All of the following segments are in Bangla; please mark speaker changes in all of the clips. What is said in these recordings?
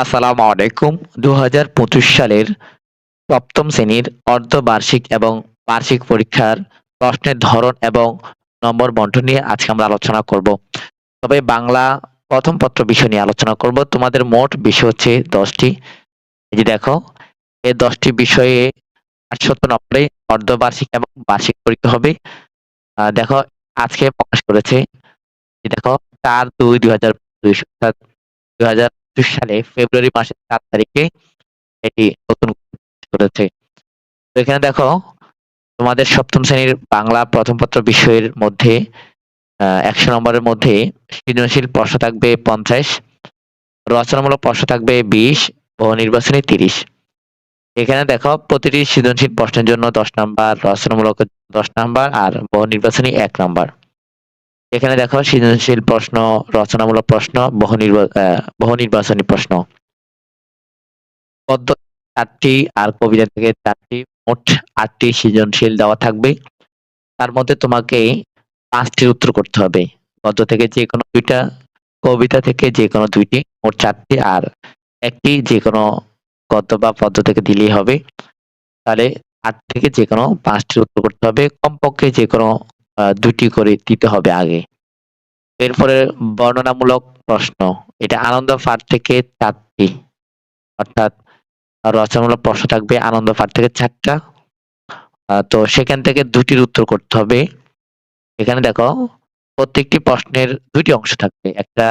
Speaker 1: আসসালামু আলাইকুম দু হাজার পঁচিশ সালের সপ্তম শ্রেণির অর্ধবার্ষিক এবং বার্ষিক পরীক্ষার প্রশ্নের ধরন এবং নম্বর বন্টন নিয়ে আজকে আমরা আলোচনা করব। তবে বাংলা প্রথম পত্র বিষয় নিয়ে আলোচনা করব। তোমাদের মোট বিষয় হচ্ছে দশটি। এই যে দেখো, এই দশটি বিষয়ে আটশত নম্বরে অর্ধবার্ষিক এবং বার্ষিক পরীক্ষা হবে। দেখো, আজকে প্রকাশ করেছে দেখো, চার দুই দুই হাজার দুই হাজার সালে ফেব্রুয়ারি মাসের সাত তারিখে এটি নতুন করেছে। তো এখানে দেখো, তোমাদের সপ্তম শ্রেণির বাংলা প্রথম পত্র বিষয়ের মধ্যে একশো নম্বরের মধ্যে সৃজনশীল প্রশ্ন থাকবে পঞ্চাশ, রচনামূলক প্রশ্ন থাকবে বিশ ও নির্বাচনী তিরিশ। এখানে দেখো, প্রতিটি সৃজনশীল প্রশ্নের জন্য দশ নাম্বার, রচনামূলক দশ নাম্বার আর বহু নির্বাচনী এক নাম্বার। এখানে দেখো সৃজনশীল প্রশ্ন, রচনামূলক প্রশ্ন, বহু নির্বাচনী প্রশ্ন। পদ্য চারটি আর কবিতা থেকে চারটি, মোট আটটি সৃজনশীল দেওয়া থাকবে। তার মধ্যে তোমাকে পাঁচটির উত্তর করতে হবে। গদ্য থেকে যে কোনো দুইটা, কবিতা থেকে যে কোনো দুইটি, মোট চারটি, আর একটি যে কোনো গদ্য বা পদ্য থেকে দিলেই হবে। তাহলে আট থেকে যে কোনো পাঁচটির উত্তর করতে হবে। কমপক্ষে যে কোনো দুটি করে দিতে হবে আগে। এরপরে বর্ণনামূলক প্রশ্ন। এটা আনন্দ পাঠ থেকে চারটি। অর্থাৎ রচনামূলক প্রশ্ন থাকবে আনন্দ পাঠ থেকে চারটা। তো সেখান থেকে দুটির উত্তর করতে হবে। এখানে দেখো, প্রত্যেকটি প্রশ্নের দুটি অংশ থাকবে। একটা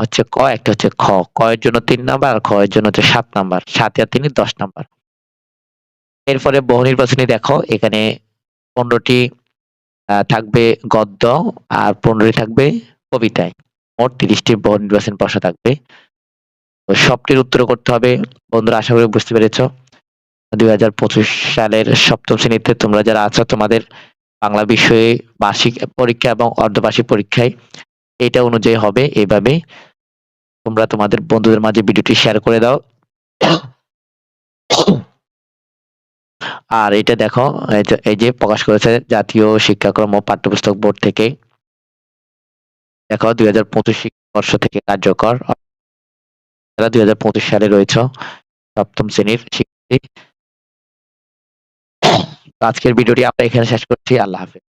Speaker 1: হচ্ছে ক, একটা হচ্ছে খ। ক এর জন্য তিন নাম্বার আর খ এর জন্য হচ্ছে সাত নাম্বার। সাত আর তিন দশ নাম্বার। এরপরে বহু নির্বাচনী দেখো। এখানে পনেরোটি থাকবে গদ্য আর পনেরোটি থাকবে কবিতায়। মোট তিরিশটি বহু নির্বাচনী প্রশ্ন থাকবে। সবটির উত্তর করতে হবে। বন্ধুরা, আশা করি বুঝতে পেরেছ। দুই হাজার পঁচিশ সালের সপ্তম শ্রেণীতে তোমরা যারা আছো, তোমাদের বাংলা বিষয়ে বার্ষিক পরীক্ষা এবং অর্ধবার্ষিক পরীক্ষায় এটা অনুযায়ী হবে। এভাবে তোমরা তোমাদের বন্ধুদের মাঝে ভিডিওটি শেয়ার করে দাও। আর এটা দেখো, এই যে- প্রকাশ করেছে জাতীয় শিক্ষাক্রম ও পাঠ্যপুস্তক বোর্ড থেকে। দেখো, দুই হাজার পঁচিশ শিক্ষাবর্ষ থেকে কার্যকর। দুই হাজার পঁচিশ সালে রয়েছে, সপ্তম শ্রেণির শিক্ষার্থী আজকের ভিডিওটি আমরা এখানে শেষ করছি। আল্লাহ হাফেজ।